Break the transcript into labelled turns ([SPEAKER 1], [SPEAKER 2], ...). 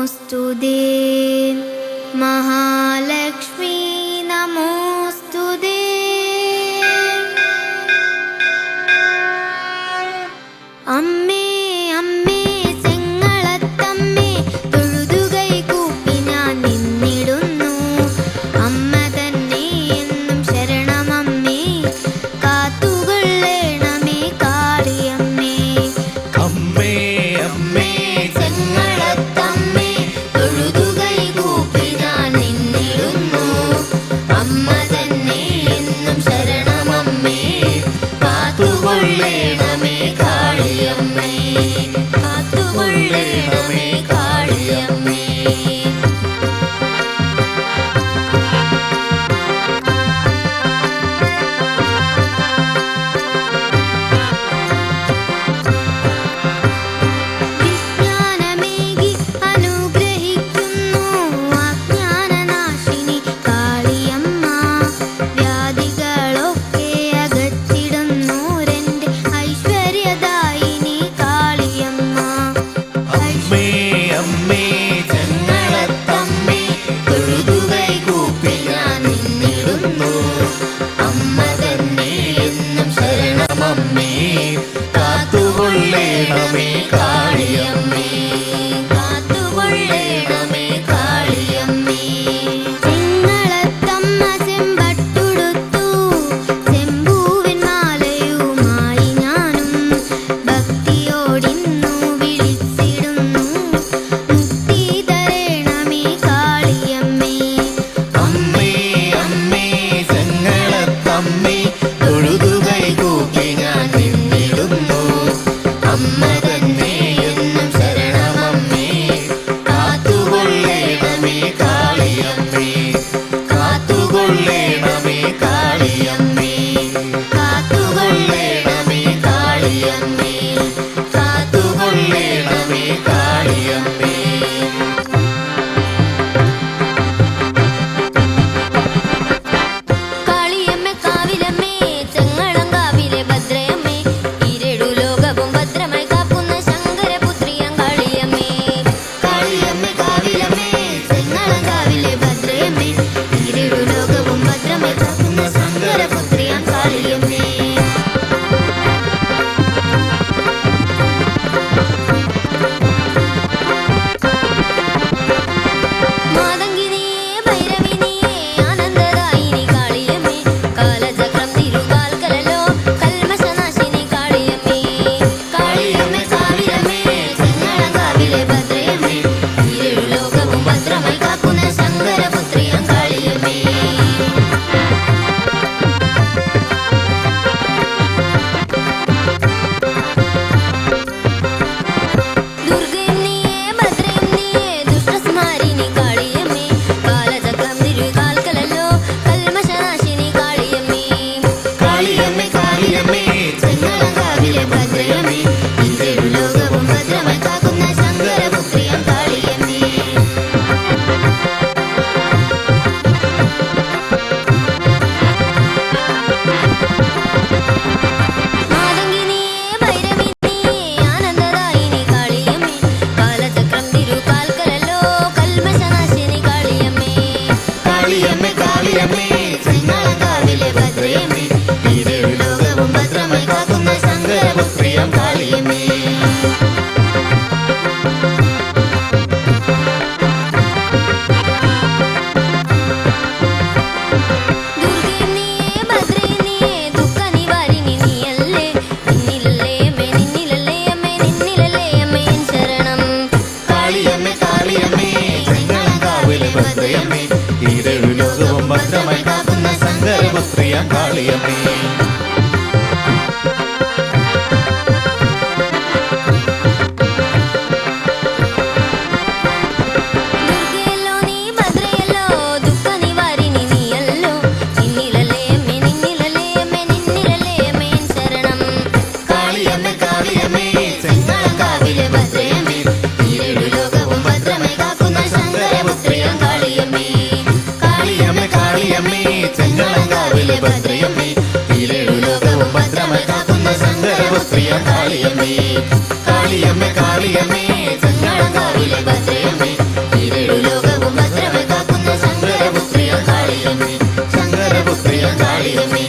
[SPEAKER 1] নমস্তুদে Mama. భద్రమే. సింగారకావిలే భద్రయమే ఈ దేవులోకము భద్రమై కాకున్న సంగరము. ప్రియం Kaliya. really
[SPEAKER 2] mean.
[SPEAKER 1] കാക്കുന്ന പ്രിയ കാളിയമ്മേ കാളിയമ്മേ കാളിയമ്മേ ചെങ്ങളങ്കാവിലെ ഭദ്രയമ്മേ ഈരേഴു ലോകവും ഭദ്രമേ കാക്കുന്ന ശങ്കരപുത്രിയാം കാളിയമ്മേ ശങ്കരപുത്രിയാം കാളിയമ്മേ